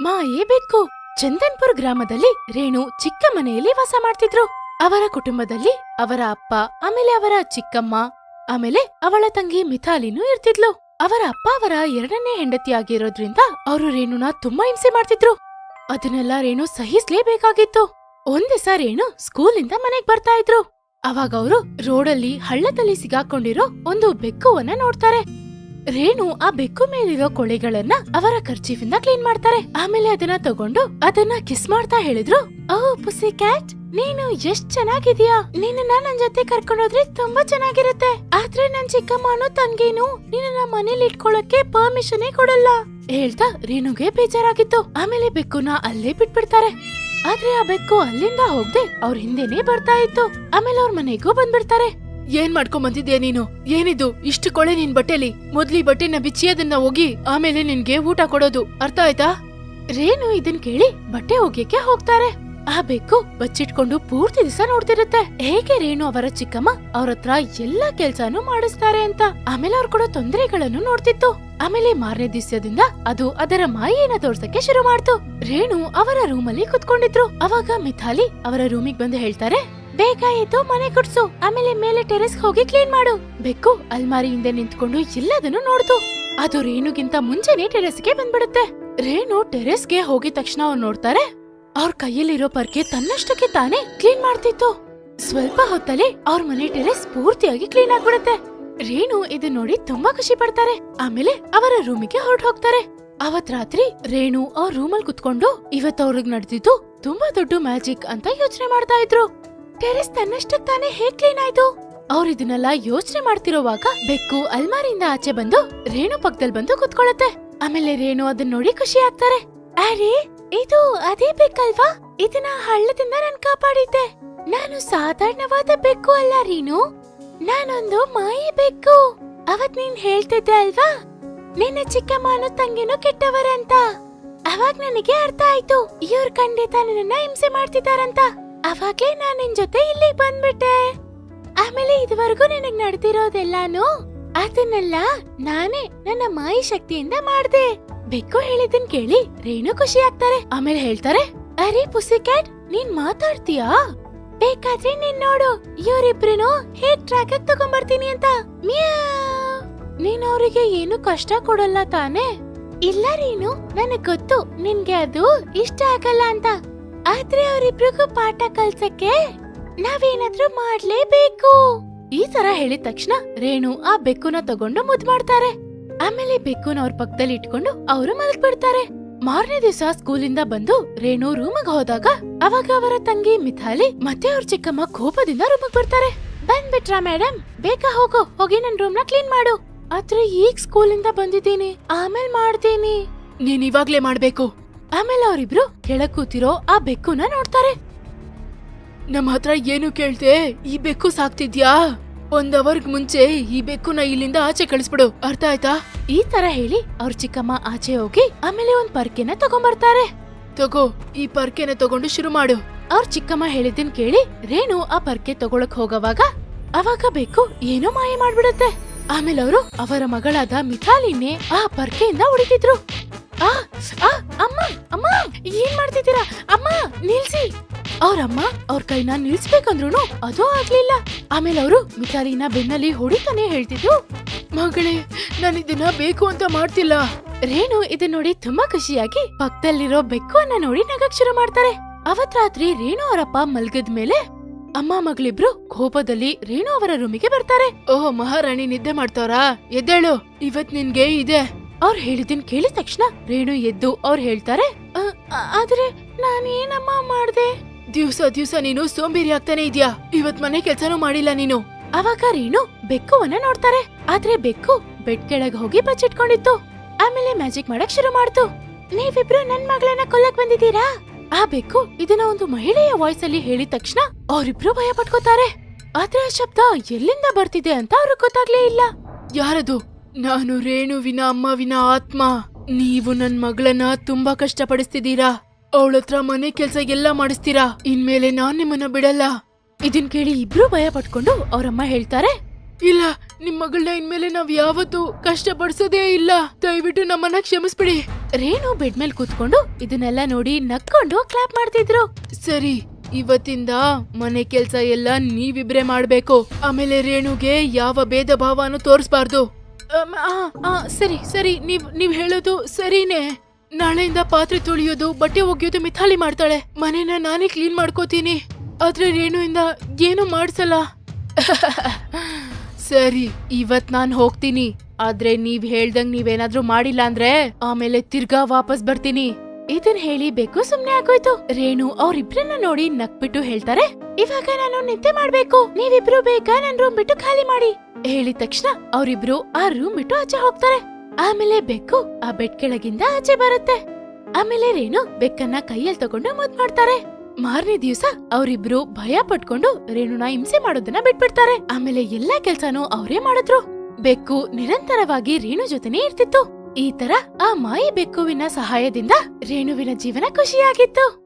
ಮಾಯೇ ಬೆಕ್ಕು ಚಂದನ್ಪುರ್ ಗ್ರಾಮದಲ್ಲಿ ರೇಣು ಚಿಕ್ಕ ಮನೆಯಲ್ಲಿ ವಾಸ ಮಾಡ್ತಿದ್ರು. ಅವರ ಕುಟುಂಬದಲ್ಲಿ ಅವರ ಅಪ್ಪ, ಆಮೇಲೆ ಅವರ ಚಿಕ್ಕಮ್ಮ, ಆಮೇಲೆ ಅವಳ ತಂಗಿ ಮಿಥಾಲಿನೂ ಇರ್ತಿದ್ಲು. ಅವರ ಅಪ್ಪ ಅವರ ಎರಡನೇ ಹೆಂಡತಿ ಆಗಿರೋದ್ರಿಂದ ಅವರು ರೇಣುನ ತುಂಬಾ ಹಿಂಸೆ ಮಾಡ್ತಿದ್ರು. ಅದನ್ನೆಲ್ಲ ರೇಣು ಸಹಿಸ್ಲೇಬೇಕಾಗಿತ್ತು. ಒಂದಿವಸ ರೇಣು ಸ್ಕೂಲಿಂದ ಮನೆಗ್ ಬರ್ತಾ ಇದ್ರು. ಅವಾಗ ಅವರು ರೋಡಲ್ಲಿ ಹಳ್ಳದಲ್ಲಿ ಸಿಗಾಕೊಂಡಿರೋ ಒಂದು ಬೆಕ್ಕುವನ್ನ ನೋಡ್ತಾರೆ. ರೇಣು ಆ ಬೆಕ್ಕು ಮೇಲಿರೋ ಕೊಳೆಗಳನ್ನ ಅವರ ಖರ್ಚೀಫಿಂದ ಕ್ಲೀನ್ ಮಾಡ್ತಾರೆ. ಆಮೇಲೆ ಅದನ್ನ ತಗೊಂಡು ಅದನ್ನ ಕಿಸ್ ಮಾಡ್ತಾ ಹೇಳಿದ್ರು, ಓ ಪುಸಿ ಕ್ಯಾಟ್, ನೀನು ಎಷ್ಟ್ ಚೆನ್ನಾಗಿದ್ಯಾ? ನಿನ್ನನ್ನ ನನ್ ಜೊತೆ ಕರ್ಕೊಂಡೋದ್ರೆ ತುಂಬಾ ಚೆನ್ನಾಗಿರುತ್ತೆ. ಆದ್ರೆ ನನ್ ಚಿಕ್ಕಮ್ಮನು ತಂಗೇನು ನಿನ್ನ ಮನೇಲಿ ಇಟ್ಕೊಳಕ್ಕೆ ಪರ್ಮಿಷನ್ ಕೊಡಲ್ಲ. ಹೇಳ್ತಾ ರೇಣುಗೆ ಬೇಜಾರಾಗಿತ್ತು. ಆಮೇಲೆ ಬೆಕ್ಕುನ ಅಲ್ಲೇ ಬಿಟ್ಬಿಡ್ತಾರೆ. ಆದ್ರೆ ಆ ಬೆಕ್ಕು ಅಲ್ಲಿಂದ ಹೋಗ್ದೆ ಅವ್ರ ಹಿಂದೆನೆ ಬರ್ತಾ ಇತ್ತು. ಆಮೇಲೆ ಅವ್ರ ಮನೆಗೂ ಬಂದ್ಬಿಡ್ತಾರೆ. ಏನ್ ಮಾಡ್ಕೊಂಡ್ ಬಂದಿದ್ಯಾ ನೀನು? ಏನಿದು? ಇಷ್ಟು ಕೊಳೆ ನಿನ್ ಬಟ್ಟೆಲಿ? ಮೊದ್ಲಿ ಬಟ್ಟೆನ ಬಿಚ್ಚಿ ಅದನ್ನ ಹೋಗಿ ಆಮೇಲೆ ನಿನ್ಗೆ ಊಟ ಕೊಡೋದು. ಅರ್ಥ ಆಯ್ತಾ? ರೇಣು ಇದನ್ ಕೇಳಿ ಬಟ್ಟೆ ಒಗ್ಯಕ್ಕೆ ಹೋಗ್ತಾರೆ. ಆ ಬೆಕ್ಕು ಬಚ್ಚಿಟ್ಕೊಂಡು ಪೂರ್ತಿ ದಿವಸ ನೋಡ್ತಿರುತ್ತೆ. ಹೇಗೆ ರೇಣು ಅವರ ಚಿಕ್ಕಮ್ಮ ಅವ್ರ ಹತ್ರ ಎಲ್ಲಾ ಕೆಲ್ಸಾನು ಮಾಡಿಸ್ತಾರೆ ಅಂತ. ಆಮೇಲೆ ಅವ್ರು ಕೊಡೋ ತೊಂದರೆಗಳನ್ನು ನೋಡ್ತಿತ್ತು. ಆಮೇಲೆ ಮಾರನೇ ದಿವ್ಸದಿಂದ ಅದು ಅದರ ಮಾಯೇನ ತೋರ್ಸಕ್ಕೆ ಶುರು ಮಾಡ್ತು. ರೇಣು ಅವರ ರೂಮಲ್ಲಿ ಕುತ್ಕೊಂಡಿದ್ರು. ಅವಾಗ ಮಿಥಾಲಿ ಅವರ ರೂಮಿಗೆ ಬಂದು ಹೇಳ್ತಾರೆ ಬೇಗ ಮನೆ ಗುಡ್ಸು. ಆಮೇಲೆ ಮೇಲೆ ಟೆರೆಸ್ ಹೋಗಿ ಕ್ಲೀನ್ ಮಾಡು. ಬೆಕ್ಕು ಅಲ್ಮಾರಿ ಹಿಂದೆ ನಿಂತ್ಕೊಂಡು ಎಲ್ಲದನ್ನು ನೋಡ್ತು ಅದು ರೇಣುಗಿಂತ ಮುಂಚೆನೆ ಟೆರೆಸ್ಗೆ ಬಂದ್ಬಿಡುತ್ತೆ. ರೇಣು ಟೆರೆಸ್ಗೆ ಹೋಗಿದ ತಕ್ಷಣ ಅವ್ರು ನೋಡ್ತಾರೆ, ಅವ್ರ ಕೈಯಲ್ಲಿರೋ ಪರ್ಕೆ ತನ್ನಷ್ಟಕ್ಕೆ ತಾನೇ ಕ್ಲೀನ್ ಮಾಡ್ತಿತ್ತು. ಸ್ವಲ್ಪ ಹೊತ್ತಲ್ಲಿ ಅವ್ರ ಮನೆ ಟೆರೆಸ್ ಪೂರ್ತಿಯಾಗಿ ಕ್ಲೀನ್ ಆಗ್ಬಿಡುತ್ತೆ. ರೇಣು ಇದು ನೋಡಿ ತುಂಬಾ ಖುಷಿ ಪಡ್ತಾರೆ. ಆಮೇಲೆ ಅವರ ರೂಮಿಗೆ ಹೊರಟು ಹೋಗ್ತಾರೆ. ಅವತ್ ರಾತ್ರಿ ರೇಣು ಅವ್ರ ರೂಮಲ್ಲಿ ಕುತ್ಕೊಂಡು ಇವತ್ ಅವ್ರಿಗೆ ನಡೆದಿದ್ದು ತುಂಬಾ ದೊಡ್ಡ ಮ್ಯಾಜಿಕ್ ಅಂತ ಯೋಚನೆ ಮಾಡ್ತಾ ಇದ್ರು. ಟೆರೆಸ್ ತಾನೇ ಹೇಗ್ ಕ್ಲೀನ್ ಆಯ್ತು ಅವ್ರ ಯೋಚನೆ ಮಾಡ್ತಿರೋವಾಗ ಬೆಕ್ಕು ಅಲ್ಮಾರಿಯಿಂದ ಆಚೆ ಬಂದು ರೇಣು ಪಕ್ಕದಲ್ಲಿ ಬಂದು ಕುತ್ಕೊಳ್ಳುತ್ತೆ. ಆಮೇಲೆ ರೇಣು ಅದನ್ನ ನೋಡಿ ಖುಷಿ ಆಗ್ತಾರೆ. ಅರೆ, ಇದು ಅದೇ ಬೆಕ್ಕಲ್ವಾ? ಇದನ್ನ ಹಳ್ಳದಿಂದ ನಾನ್ ಕಾಪಾಡಿದ್ದೆ. ನಾನು ಸಾಧಾರಣವಾದ ಬೆಕ್ಕು ಅಲ್ಲ ರೀನು ನಾನೊಂದು ಮಾಯಿ ಬೆಕ್ಕು. ಅವತ್ ನೀನ್ ಹೇಳ್ತಿದ್ದೆ ಅಲ್ವಾ? ನಿನ್ನ ಚಿಕ್ಕಮ್ಮನು ತಂಗಿನೂ ಕೆಟ್ಟವರಂತ. ಅವಾಗ ನನಗೆ ಅರ್ಥ ಆಯ್ತು. ಇವ್ರ ಖಂಡಿತ ನನ್ನನ್ನ ಹಿಂಸೆ ಮಾಡ್ತಿದಾರಂತ ಅವಾಗ್ಲೇ ನಾನ್ ನಿನ್ ಜೊತೆ ಇಲ್ಲಿ ಬಂದ್ಬಿಟ್ಟೆ. ಆಮೇಲೆ ಇದುವರೆಗೂ ನಿನಗ್ ನಡೆದಿರೋದೆಲ್ಲಾನು ಅದನ್ನೆಲ್ಲ ನಾನೇ ನನ್ನ ಮಾಯಿ ಶಕ್ತಿಯಿಂದ ಮಾಡ್ದೆ. ಬೆಕ್ಕು ಹೇಳಿದ್ದನ್ ಕೇಳಿ ರೇಣು ಖುಷಿ ಆಗ್ತಾರೆ. ಆಮೇಲೆ ಹೇಳ್ತಾರೆ, ಅರೆ ಪುಸಿ ಕ್ಯಾಟ್ ನೀನ್ ಮಾತಾಡ್ತೀಯಾ? ಬೇಕಾದ್ರೆ ನೀನ್ ನೋಡು ಇವರಿಬ್ರು ಹೇಗ್ ಟ್ರ್ಯಾಕ್ ತಗೊಂಬರ್ತೀನಿ ಅಂತ. ನೀನ್ ಅವ್ರಿಗೆ ಏನು ಕಷ್ಟ ಕೊಡಲ್ಲ ತಾನೇ? ಇಲ್ಲ ರೀನು, ನನಗ್ ಗೊತ್ತು ನಿನ್ಗೆ ಅದು ಇಷ್ಟ ಆಗಲ್ಲ ಅಂತ. ಆದ್ರೆ ಅವರಿಬ್ರಿಗೂ ಪಾಠ ಕಲ್ಸಕ್ಕೆ ನಾವೇನಾದ್ರೂ ಮಾಡ್ಲೇಬೇಕು. ಈ ತರ ಹೇಳಿದ ತಕ್ಷಣ ರೇಣು ಆ ಬೆಕ್ಕುನ ತಗೊಂಡು ಮುದ್ ಮಾಡ್ತಾರೆ. ಆಮೇಲೆ ಬೆಕ್ಕುನ ಅವ್ರ ಪಕ್ಕದಲ್ಲಿ ಇಟ್ಕೊಂಡು ಅವರು ಮಲಗ್ಬಿಡ್ತಾರೆ ಮಾರನೇ ದಿವಸ ಸ್ಕೂಲಿಂದ ಬಂದು ರೇಣು ರೂಮಿಗೆ ಹೋದಾಗ ಅವಾಗ ಅವರ ತಂಗಿ ಮಿಥಾಲಿ ಮತ್ತೆ ಅವ್ರ ಚಿಕ್ಕಮ್ಮ ಕೋಪದಿಂದ ರೂಮಿಗೆ ಬರ್ತಾರೆ. ಬಂದ್ಬಿಟ್ರಾ ಮೇಡಮ್ ಬೇಕಾ ಹೋಗು. ಹೋಗಿ ನನ್ ರೂಮ್ನ ಕ್ಲೀನ್ ಮಾಡು. ಆದ್ರೆ ಈಗ ಸ್ಕೂಲಿಂದ ಬಂದಿದ್ದೀನಿ. ಆಮೇಲೆ ಮಾಡ್ತೀನಿ. ನೀನ್ ಇವಾಗ್ಲೇ ಮಾಡ್ಬೇಕು. ಆಮೇಲೆ ಅವರಿಬ್ರು ಕೆಳಗ್ ಕೂತಿರೋ ಆ ಬೆಕ್ಕುನ ನೋಡ್ತಾರೆ. ನಮ್ಮ ಹತ್ರ ಏನು ಕೇಳ್ತೆ ಈ ಬೆಕ್ಕು ಸಾಕ್ತಿದ್ಯಾ? ಒಂದ್ ಅವರ್ಗ್ ಮುಂಚೆ ಈ ಬೆಕ್ಕುನ ಇಲ್ಲಿಂದ ಆಚೆ ಕಳಿಸ್ಬಿಡು. ಅರ್ಥ ಆಯ್ತಾ? ಈ ತರ ಹೇಳಿ ಅವ್ರ ಚಿಕ್ಕಮ್ಮ ಆಚೆ ಹೋಗಿ ಆಮೇಲೆ ಒಂದ್ ಪರ್ಕೆನ ತಗೊಂಬರ್ತಾರೆ. ತಗೋ, ಈ ಪರ್ಕೆನ ತಗೊಂಡು ಶುರು ಮಾಡು. ಅವ್ರ ಚಿಕ್ಕಮ್ಮ ಹೇಳಿದ್ದನ್ ಕೇಳಿ ರೇಣು ಆ ಪರ್ಕೆ ತಗೊಳಕ್ ಹೋಗವಾಗ ಅವಾಗ ಬೇಕು ಏನೋ ಮಾಯ ಮಾಡ್ಬಿಡುತ್ತೆ. ಆಮೇಲೆ ಅವರು ಅವರ ಮಗಳಾದ ಮಿಥಾಲಿನೇ ಆ ಪರ್ಕೆಯಿಂದ ಹೊಡಿತಿದ್ರು. ಆ ಆ, ಅಮ್ಮ ಅಮ್ಮ, ಏನ್ ಮಾಡ್ತಿದ್ದೀರಾ? ಅಮ್ಮ, ನಿಲ್ಸಿ. ಅವ್ರಮ್ಮ ಅವ್ರ ಕೈನ ನಿಲ್ಸ್ಬೇಕಂದ್ರು ಅದು ಆಗ್ಲಿಲ್ಲ. ಆಮೇಲೆ ಅವರು ಮಿಥಾಲಿನ ಬೆನ್ನಲ್ಲಿ ಹೊಡಿತಾನೆ ಹೇಳ್ತಿದ್ರು. ಮಗಳೇ ನಾನು ಇದನ್ನ ಬೇಕು ಅಂತ ಮಾಡ್ತಿಲ್ಲ. ರೇಣು ಇದನ್ನ ನೋಡಿ ತುಂಬಾ ಖುಷಿಯಾಗಿ ಪಕ್ಕದಲ್ಲಿರೋ ಬೆಕ್ಕುವನ್ನ ನೋಡಿ ನಗಕ್ ಶುರು ಮಾಡ್ತಾರೆ. ಅವತ್ ರಾತ್ರಿ ರೇಣು ಅವರಪ್ಪ ಮಲ್ಗದ ಮೇಲೆ ಅಮ್ಮ ಮಗಳಿಬ್ರು ಕೋಪದಲ್ಲಿ ರೇಣು ಅವರ ರೂಮಿಗೆ ಬರ್ತಾರೆ. ಓಹ್, ಮಹಾರಾಣಿ ನಿದ್ದೆ ಮಾಡ್ತಾರಾ ಎದ್ದೇಳು, ಇವತ್ ನಿನ್ಗೆ ಇದೆ. ಅವ್ರು ಹೇಳಿದ್ದನ್ ಕೇಳಿದ ತಕ್ಷಣ ರೇಣು ಎದ್ದು ಅವ್ರು ಹೇಳ್ತಾರೆ "ಅ, ಅ- ಆದ್ರೆ ನಾನೇನಮ್ಮ ಮಾಡ್ದೆ? ದಿವ್ಸ ದಿವ್ಸ ನೀನು ಸೋಂಬೇರಿ ಆಗ್ತಾನೆ ಇದ್ಯಾ? ಇವತ್ ಮನೆ ಕೆಲ್ಸನೂ ಮಾಡಿಲ್ಲ ನೀನು. ಅವಾಗ ರೇಣು ಬೆಕ್ಕುವನ್ನ ನೋಡ್ತಾರೆ ಆದ್ರೆ ಬೆಕ್ಕು ಬೆಡ್ ಕೆಳಗ್ ಹೋಗಿ ಬಚ್ಚಿಟ್ಕೊಂಡಿತ್ತು. ಆಮೇಲೆ ಮ್ಯಾಜಿಕ್ ಮಾಡಕ್ ಶುರು ಮಾಡ್ತು. ನೀವಿಬ್ರು ನನ್ ಮಗಳನ್ನ ಕೊಲ್ಲಕ್ ಬಂದಿದ್ದೀರಾ? ಆ ಬೆಕ್ಕು ಇದನ್ನ ಒಂದು ಮಹಿಳೆಯ ವಾಯ್ಸ್ ಅಲ್ಲಿ ಹೇಳಿದ ತಕ್ಷಣ ಅವರಿಬ್ರು ಭಯ ಪಟ್ಕೋತಾರೆ. ಆದ್ರೆ ಆ ಶಬ್ದ ಎಲ್ಲಿಂದ ಬರ್ತಿದೆ ಅಂತ ಅವ್ರಿಗೆ ಗೊತ್ತಾಗ್ಲೇ ಇಲ್ಲ. ಯಾರದು? ನಾನು ರೇಣುವಿನ ಅಮ್ಮವಿನ ಆತ್ಮ. ನೀವು ನನ್ ಮಗಳನ್ನ ತುಂಬಾ ಕಷ್ಟಪಡಿಸ್ತಿದ್ದೀರಾ? ಅವಳತ್ರ ಮನೆ ಕೆಲ್ಸ ಎಲ್ಲ ಮಾಡಿಸ್ತೀರಾ? ಇನ್ಮೇಲೆ ನಾನ್ ನಿಮ್ಮನ್ನ ಬಿಡಲ್ಲ. ಇದನ್ ಕೇಳಿ ಇಬ್ರು ಭಯ ಪಟ್ಕೊಂಡು ಅವ್ರಮ್ಮ ಹೇಳ್ತಾರೆ. ಇಲ್ಲ ನಿಮ್ ಮಗಳನ್ನ ಇನ್ಮೇಲೆ ನಾವ್ ಯಾವತ್ತು ಕಷ್ಟಪಡಿಸೋದೇ ಇಲ್ಲ. ದಯವಿಟ್ಟು ನಮ್ಮನ್ನ ಕ್ಷಮಿಸ್ಬಿಡಿ. ರೇಣು ಬೆಡ್ ಮೇಲೆ ಕೂತ್ಕೊಂಡು ಇದನ್ನೆಲ್ಲ ನೋಡಿ ನಕ್ಕೊಂಡು ಕ್ಲಾಪ್ ಮಾಡ್ತಿದ್ರು. ಸರಿ ಇವತ್ತಿಂದ ಮನೆ ಕೆಲ್ಸ ಎಲ್ಲ ನೀವಿಬ್ರೆ ಮಾಡ್ಬೇಕು. ಆಮೇಲೆ ರೇಣುಗೆ ಯಾವ ಭೇದ ಭಾವನೂ ತೋರಿಸ್ಬಾರ್ದು. ಸರಿ ಸರಿ, ನೀವ್ ನೀವ್ ಹೇಳೋದು ಸರಿನೇ. ನಾಳೆಯಿಂದ ಪಾತ್ರೆ ತೊಳೆಯೋದು, ಬಟ್ಟೆ ಒಗೆಯೋದು ಮಿಥಾಲಿ ಮಾಡ್ತಾಳೆ. ಮನೇನ ನಾನೇ ಕ್ಲೀನ್ ಮಾಡ್ಕೋತೀನಿ. ಆದ್ರೆ ರೇಣುವಿಂದ ಏನು ಮಾಡ್ಸಲ್ಲ. ಸರಿ, ಇವತ್ ನಾನ್ ಹೋಗ್ತೀನಿ. ಆದ್ರೆ ನೀವ್ ಹೇಳ್ದಂಗ್ ನೀವೇನಾದ್ರೂ ಮಾಡಿಲ್ಲ ಅಂದ್ರೆ ಆಮೇಲೆ ತಿರ್ಗಾ ವಾಪಸ್ ಬರ್ತೀನಿ. ಇದನ್ ಹೇಳಿ ಬೇಕು ಸುಮ್ನೆ ಆಗೋಯ್ತು. ರೇಣು ಅವ್ರಿಬ್ರನ್ನ ನೋಡಿ ನಕ್ಬಿಟ್ಟು ಹೇಳ್ತಾರೆ, ಇವಾಗ ನಾನು ನಿದ್ದೆ ಮಾಡ್ಬೇಕು. ನೀವಿಬ್ರು ಬೇಗ ನನ್ ರೂಮ್ ಬಿಟ್ಟು ಖಾಲಿ ಮಾಡಿ. ಹೇಳಿದ ತಕ್ಷಣ ಅವರಿಬ್ರು ಆ ರೂಮ್ ಬಿಟ್ಟು ಆಚೆ ಹೋಗ್ತಾರೆ. ಆಮೇಲೆ ಬೆಕ್ಕು ಆ ಬೆಡ್ ಕೆಳಗಿಂದ ಆಚೆ ಬರುತ್ತೆ. ಆಮೇಲೆ ರೇಣು ಬೆಕ್ಕನ್ನ ಕೈಯಲ್ಲಿ ತಗೊಂಡು ಮದ್ ಮಾಡ್ತಾರೆ. ಮಾರನೇ ದಿವಸ ಅವರಿಬ್ರು ಭಯ ಪಟ್ಕೊಂಡು ರೇಣುನ ಹಿಂಸೆ ಮಾಡೋದನ್ನ ಬಿಟ್ಬಿಡ್ತಾರೆ. ಆಮೇಲೆ ಎಲ್ಲಾ ಕೆಲ್ಸಾನು ಅವರೇ ಮಾಡಿದ್ರು. ಬೆಕ್ಕು ನಿರಂತರವಾಗಿ ರೇಣು ಜೊತೆನೇ ಇರ್ತಿತ್ತು. ಈ ತರ ಆ ಮಾಯಿ ಬೆಕ್ಕುವಿನ ಸಹಾಯದಿಂದ ರೇಣುವಿನ ಜೀವನ ಖುಷಿಯಾಗಿತ್ತು.